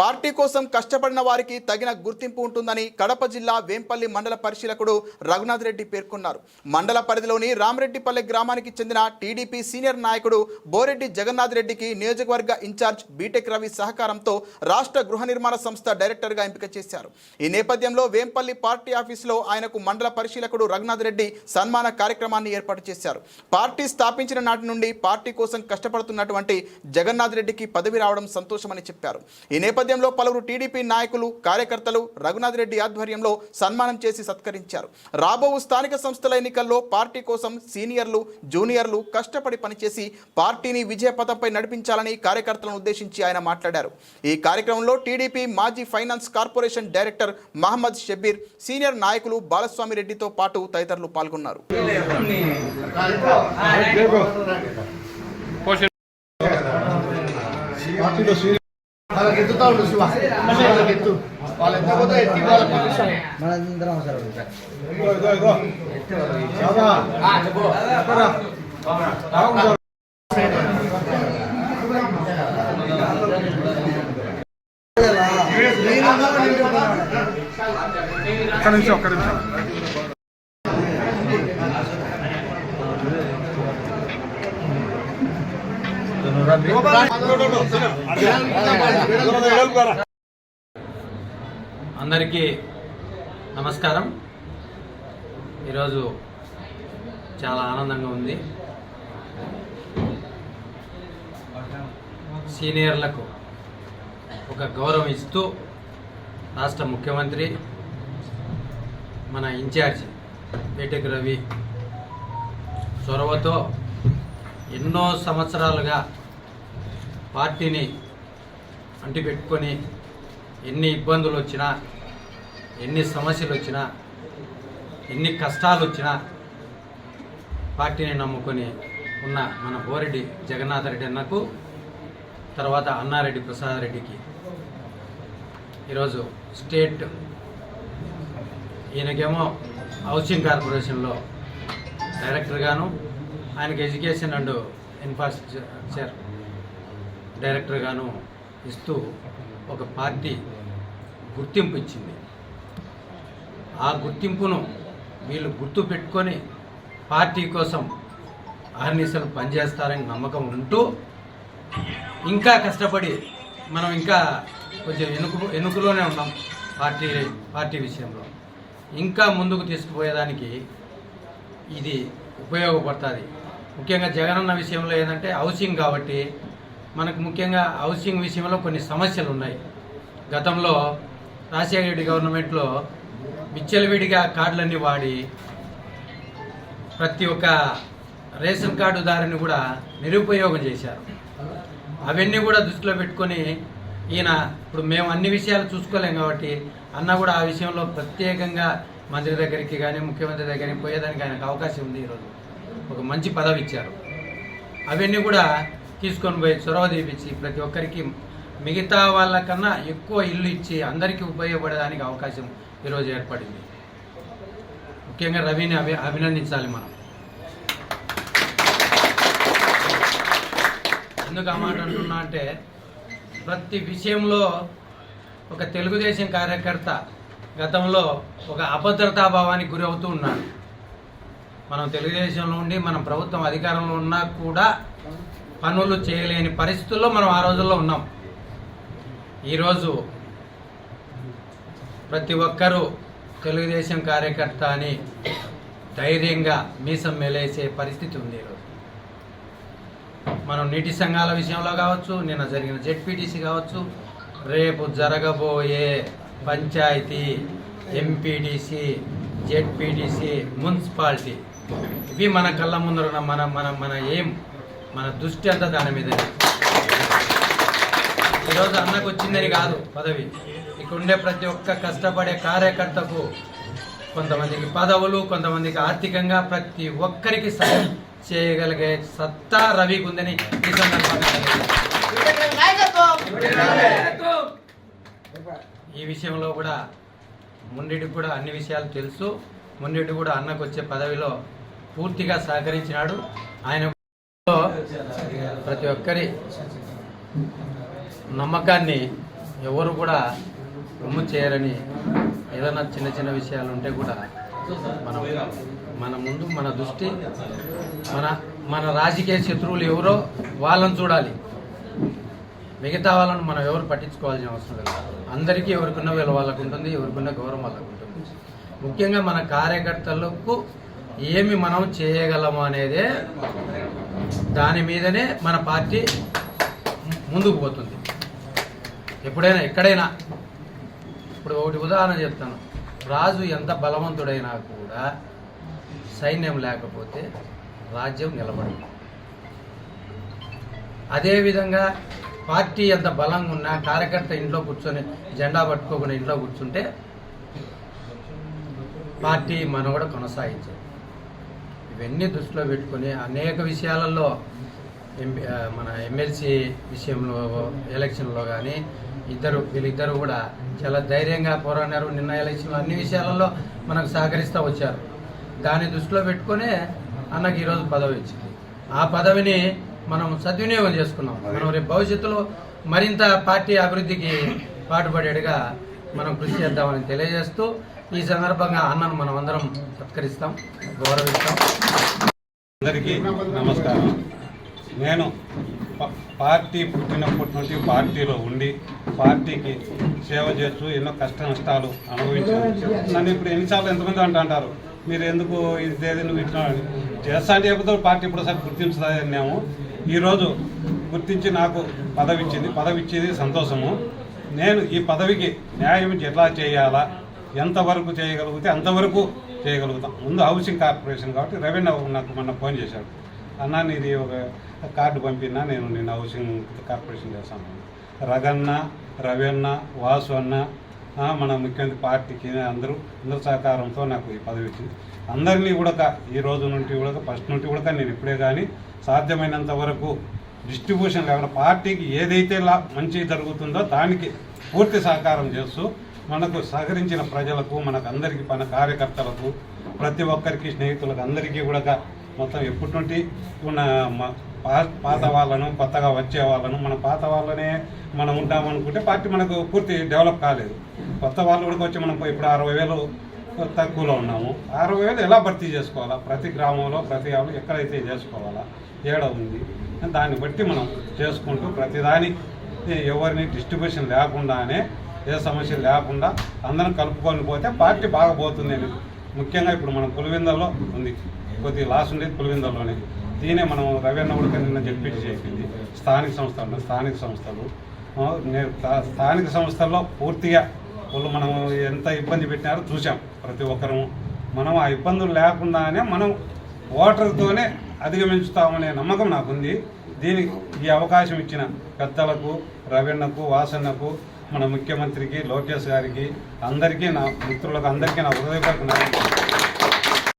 Party కోసం కష్టపడిన వారికి తగిన గుర్తింపు ఉంటుందని కడప జిల్లా వేంపల్లి మండల పరిశీలకుడు రఘునాథ్ రెడ్డి పేర్కొన్నారు. మండల పరిధిలోని రామరెడ్డిపల్లె గ్రామానికి చెందిన టీడీపీ సీనియర్ నాయకుడు బోరెడ్డి జగన్నాథ్ రెడ్డికి నియోజకవర్గ ఇన్ఛార్జ్ బీటెక్ రవి సహకారంతో రాష్ట్ర గృహ నిర్మాణ సంస్థ డైరెక్టర్గా ఎంపిక చేశారు. ఈ నేపథ్యంలో వేంపల్లి పార్టీ ఆఫీసులో ఆయనకు మండల పరిశీలకుడు రఘునాథ్ రెడ్డి సన్మాన కార్యక్రమాన్ని ఏర్పాటు చేశారు. పార్టీ స్థాపించిన నాటి నుండి పార్టీ కోసం కష్టపడుతున్నటువంటి జగన్నాథ్ రెడ్డికి పదవి రావడం సంతోషమని చెప్పారు. ఈ నేపథ్యంలో పలువురు టీడీపీ నాయకులు కార్యకర్తలు రఘునాథ్ రెడ్డి ఆధ్వర్యంలో సన్మానం చేసి సత్కరించారు. రాబో స్థానిక సంస్థల ఎన్నికల్లో పార్టీ కోసం సీనియర్లు జూనియర్లు కష్టపడి పనిచేసి పార్టీని విజయపథంపై నడిపించాలని కార్యకర్తలను ఉద్దేశించి ఆయన మాట్లాడారు. ఈ కార్యక్రమంలో టీడీపీ మాజీ finance corporation director Mohammed Shabbir senior నాయకులు బాలస్వామి రెడ్డితో పాటు తదితరులు పాల్గొన్నారు. వాళ్ళకి ఎత్తుతా ఉండు శివ. వాళ్ళకి ఎత్తు. వాళ్ళు ఎత్తకపోతే ఎత్తి వాళ్ళకి పంపిస్తాను మనందరం అవసరం ఒక్క నిమిషం ఒక్క నిమిషం. అందరికీ నమస్కారం. ఈరోజు చాలా ఆనందంగా ఉంది. సీనియర్లకు ఒక గౌరవం ఇస్తూ రాష్ట్ర ముఖ్యమంత్రి మన ఇన్ఛార్జ్ బీటెక్ రవి చొరవతో ఎన్నో సంవత్సరాలుగా పార్టీని అంటిపెట్టుకొని ఎన్ని ఇబ్బందులు వచ్చినా ఎన్ని సమస్యలు వచ్చినా ఎన్ని కష్టాలు వచ్చినా పార్టీని నమ్ముకొని ఉన్న మన బోరెడ్డి జగన్నాథ రెడ్డి అన్నకు తర్వాత అన్నారెడ్డి ప్రసాద్ రెడ్డికి. ఈరోజు స్టేట్ ఈయనకేమో హౌసింగ్ కార్పొరేషన్లో డైరెక్టర్గాను ఆయనకి ఎడ్యుకేషన్ అండ్ ఇన్ఫ్రాస్ట్రక్చర్ డైరెక్టర్గాను ఇస్తూ ఒక పార్టీ గుర్తింపు ఇచ్చింది. ఆ గుర్తింపును వీళ్ళు గుర్తు పెట్టుకొని పార్టీ కోసం అహర్నిశలు పనిచేస్తారని నమ్మకం ఉంటూ ఇంకా కష్టపడి మనం ఇంకా కొంచెం ఎనుకు ఎనుకలోనే ఉన్నాం పార్టీ పార్టీ విషయంలో. ఇంకా ముందుకు తీసుకుపోయేదానికి ఇది ఉపయోగపడుతుంది. ముఖ్యంగా జగనన్న విషయంలో ఏంటంటే హౌసింగ్ కాబట్టి మనకు ముఖ్యంగా హౌసింగ్ విషయంలో కొన్ని సమస్యలు ఉన్నాయి గతంలో రాజశేఖర రెడ్డి గవర్నమెంట్లో విచ్చలవిడిగా కార్డులన్నీ వాడి ప్రతి ఒక్క రేషన్ కార్డుదారుని కూడా నిరుపయోగం చేశారు. అవన్నీ కూడా దృష్టిలో పెట్టుకొని ఈయన ఇప్పుడు మేము అన్ని విషయాలు చూసుకోలేం కాబట్టి అన్న కూడా ఆ విషయంలో ప్రత్యేకంగా మంత్రి దగ్గరికి కానీ ముఖ్యమంత్రి దగ్గరికి పోయేదానికి ఆయనకు అవకాశం ఉంది ఈరోజు. ఒక మంచి పదవి ఇచ్చారు అవన్నీ కూడా తీసుకొని పోయి చొరవ తీపించి ప్రతి ఒక్కరికి మిగతా వాళ్ళకన్నా ఎక్కువ ఇల్లు ఇచ్చి అందరికీ ఉపయోగపడడానికి అవకాశం ఈరోజు ఏర్పడింది. ముఖ్యంగా రవిని అభి అభినందించాలి మనం. ఎందుకు ఆ మాట అంటున్నా అంటే ప్రతి విషయంలో ఒక తెలుగుదేశం కార్యకర్త గతంలో ఒక అభద్రతాభావానికి గురి అవుతూ ఉన్నాడు మనం తెలుగుదేశంలో ఉండి మనం ప్రభుత్వం అధికారంలో ఉన్నా కూడా పనులు చేయలేని పరిస్థితుల్లో మనం ఆ రోజుల్లో ఉన్నాం. ఈరోజు ప్రతి ఒక్కరూ తెలుగుదేశం కార్యకర్త అని ధైర్యంగా మీసం మెలేసే పరిస్థితి ఉంది ఈరోజు. మనం నీటి సంఘాల విషయంలో కావచ్చు నిన్న జరిగిన జెడ్పీటీసీ కావచ్చు రేపు జరగబోయే పంచాయతీ ఎంపీటీసీ జెడ్పీటీసీ మున్సిపాలిటీ. ఇవి మన కళ్ళ ముందర మన మన మన ఏం మన దృష్టి అంతా దాని మీద. ఈరోజు అన్నకు వచ్చిందని కాదు పదవి. ఇక్కడ ఉండే ప్రతి ఒక్క కష్టపడే కార్యకర్తకు కొంతమందికి పదవులు కొంతమందికి ఆర్థికంగా ప్రతి ఒక్కరికి సాయం చేయగలిగే సత్తా రవికి ఉందని ఈ సందర్భంగా ఈ విషయంలో కూడా మున్రెడ్డికి కూడా అన్ని విషయాలు తెలుసు. మున్నిటి కూడా అన్నకు వచ్చే పదవిలో పూర్తిగా సహకరించినాడు. ఆయన ప్రతి ఒక్కరి నమ్మకాన్ని ఎవరు కూడా రొమ్ము చేయరని ఏదైనా చిన్న చిన్న విషయాలు ఉంటే కూడా మనం మన ముందు మన దృష్టి మన మన రాజకీయ శత్రువులు ఎవరో వాళ్ళని చూడాలి. మిగతా వాళ్ళని మనం ఎవరు పట్టించుకోవాల్సిన అవసరం లేదు. అందరికీ ఎవరికున్న విలువ వాళ్ళకు ఉంటుంది ఎవరికున్న గౌరవం వాళ్ళకు ఉంటుంది. ముఖ్యంగా మన కార్యకర్తలకు ఏమి మనం చేయగలము అనేదే దాని మీదనే మన పార్టీ ముందుకు పోతుంది. ఎప్పుడైనా ఎక్కడైనా. ఇప్పుడు ఒకటి ఉదాహరణ చెప్తాను. రాజు ఎంత బలవంతుడైనా కూడా సైన్యం లేకపోతే రాజ్యం నిలబడదు. అదేవిధంగా పార్టీ ఎంత బలంగా ఉన్నా కార్యకర్త ఇంట్లో కూర్చొని జెండా పట్టుకోకుండా ఇంట్లో కూర్చుంటే పార్టీ మనుగడ కొనసాగించదు. ఇవన్నీ దృష్టిలో పెట్టుకొని అనేక విషయాలలో మన ఎమ్మెల్సీ విషయంలో ఎలక్షన్లో కానీ ఇద్దరు వీళ్ళిద్దరు కూడా చాలా ధైర్యంగా పోరాడారు నిన్న ఎలక్షన్లో అన్ని విషయాలలో మనకు సహకరిస్తూ వచ్చారు. దాన్ని దృష్టిలో పెట్టుకునే అన్నకి ఈరోజు పదవి ఇచ్చింది ఆ పదవిని మనం సద్వినియోగం చేసుకున్నాం. మనం రేపు భవిష్యత్తులో మరింత పార్టీ అభివృద్ధికి పాటుపడేట్టుగా మనం కృషి చేద్దామని తెలియజేస్తూ ఈ సందర్భంగా అన్నను మనం అందరం సత్కరిస్తాం గౌరవిస్తాం. అందరికీ నమస్కారం. నేను ప- పార్టీ పుట్టినప్పటి నుండి పార్టీలో ఉండి పార్టీకి సేవ చేస్తూ ఎన్నో కష్ట నష్టాలు అనుభవించాను. నన్ను ఇప్పుడు ఎన్నిసార్లు ఎంతమంది అంటూ అంటారు? మీరు ఎందుకు ఇది నువ్వు ఇట్లా అని. చేస్తా అంటే చెబుతూ పార్టీ ఇప్పుడు ఒకసారి గుర్తించుతాము ఈరోజు గుర్తించి నాకు పదవి ఇచ్చింది పదవి ఇచ్చేది సంతోషము. నేను ఈ పదవికి న్యాయం ఎట్లా చేయాలా? ఎంతవరకు చేయగలిగితే అంతవరకు చేయగలుగుతాం. ముందు హౌసింగ్ కార్పొరేషన్ కాబట్టి రెవెన్యూ నాకు మొన్న ఫోన్ చేశాడు. అన్న నీది ఒక కార్డు పంపినా నేను నేను హౌసింగ్ కార్పొరేషన్ చేస్తాను. రగన్న రవెన్న వాసు అన్న మన ముఖ్యమంత్రి పార్టీకి అందరూ అందరి సహకారంతో నాకు ఈ పదవి ఇచ్చింది. అందరినీ కూడా ఈ రోజు నుండి కూడా ఫస్ట్ నుండి కూడా నేను ఇప్పుడే కానీ సాధ్యమైనంత వరకు డిస్ట్రిబ్యూషన్ లెవెల్ పార్టీకి ఏదైతే లా మంచి జరుగుతుందో దానికి పూర్తి సహకారం చేస్తూ మనకు సహకరించిన ప్రజలకు మనకు అందరికీ మన కార్యకర్తలకు ప్రతి ఒక్కరికి స్నేహితులకు అందరికీ కూడా మొత్తం ఎప్పటి నుండి ఉన్న మ- పాత వాళ్ళను కొత్తగా వచ్చే వాళ్ళను మన పాత వాళ్ళనే మనం ఉంటామనుకుంటే పార్టీ మనకు పూర్తి డెవలప్ కాలేదు. కొత్త వాళ్ళు కూడా వచ్చి మనం ఇప్పుడు అరవై వేలు తక్కువలో ఉన్నాము. అరవై వేలు ఎలా భర్తీ చేసుకోవాలా? ప్రతి గ్రామంలో ప్రతి ఎక్కడైతే చేసుకోవాలా? ఏడ ఉంది. దాన్ని బట్టి మనం చేసుకుంటూ ప్రతిదాని ఎవరిని డిస్ట్రిబ్యూషన్ లేకుండానే ఏ సమస్య లేకుండా అందరం కలుపుకొని పోతే పార్టీ బాగా పోతుంది అని. ముఖ్యంగా ఇప్పుడు మనం పులివిందల్లో ఉంది. కొద్దిగా లాస్ ఉండేది పులివిందల్లోనే. దీనే మనం రవీణ ఉడక నిన్న చెప్పించి చెప్పింది స్థానిక సంస్థలు స్థానిక సంస్థలు. స్థానిక సంస్థల్లో పూర్తిగా వాళ్ళు మనం ఎంత ఇబ్బంది పెట్టినారో చూసాం ప్రతి ఒక్కరము. మనం ఆ ఇబ్బందులు లేకుండానే మనం ఓటర్తోనే అధిగమించుతామనే నమ్మకం నాకుంది. దీనికి ఈ అవకాశం ఇచ్చిన పెద్దలకు రవీణకు వాసన్నకు మన ముఖ్యమంత్రికి లోకేష్ గారికి అందరికీ నా మిత్రులకు అందరికీ నా హృదయపూర్వక